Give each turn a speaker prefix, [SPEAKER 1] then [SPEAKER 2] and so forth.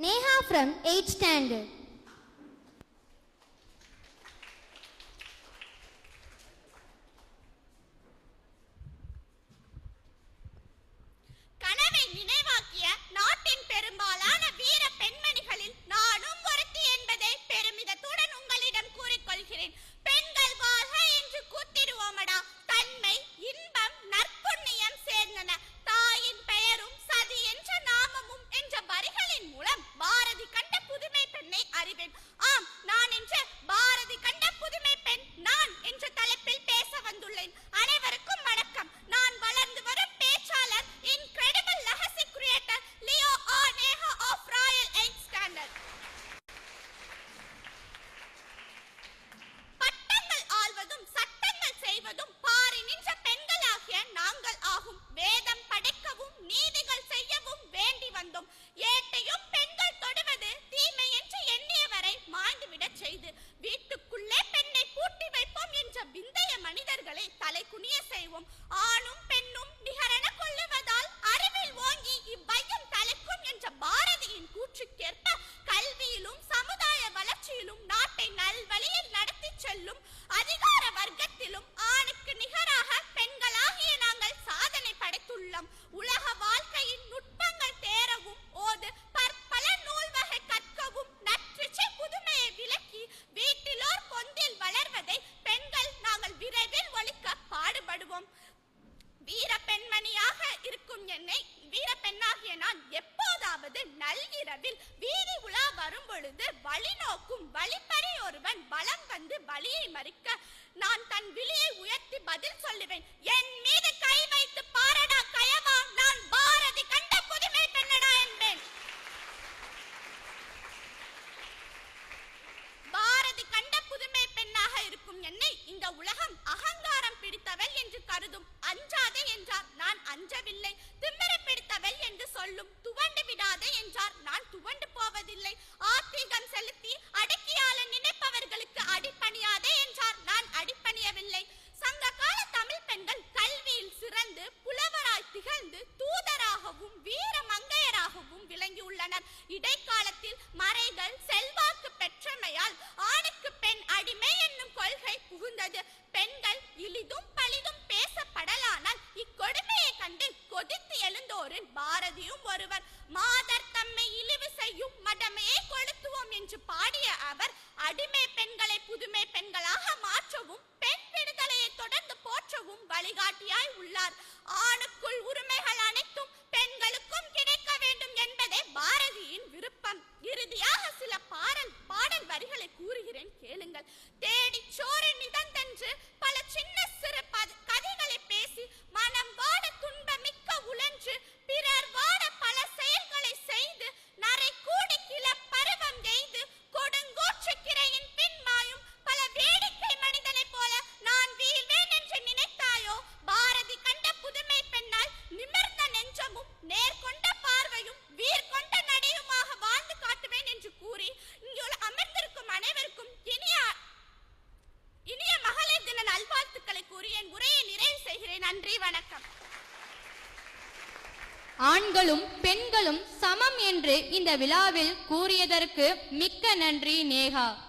[SPEAKER 1] Neha from 8th standard.
[SPEAKER 2] need என்னை வீர பெண்ணாகிய நான் எப்போதாவது நள்ளிரவில் வீதி உலா வரும் பொழுது வழி நோக்கும் வழிப்பறி ஒருவன் வலம் வந்து வழியை மறிக்க நான் தன் விழியை உயர்த்தி பதில் சொல்லுவேன் என் மீது கை அடிமை பெண்களை புதுமை பெண்களாக மாற்றவும் பெண் விடுதலையை தொடர்ந்து போற்றவும் வழிகாட்டியாய் உள்ளார். ஆணுக்குள் உரிமைகள் அனைத்தும்
[SPEAKER 3] ஆண்களும் பெண்களும் சமம் என்று இந்த விழாவில் கூறியதற்கு மிக்க நன்றி நேகா.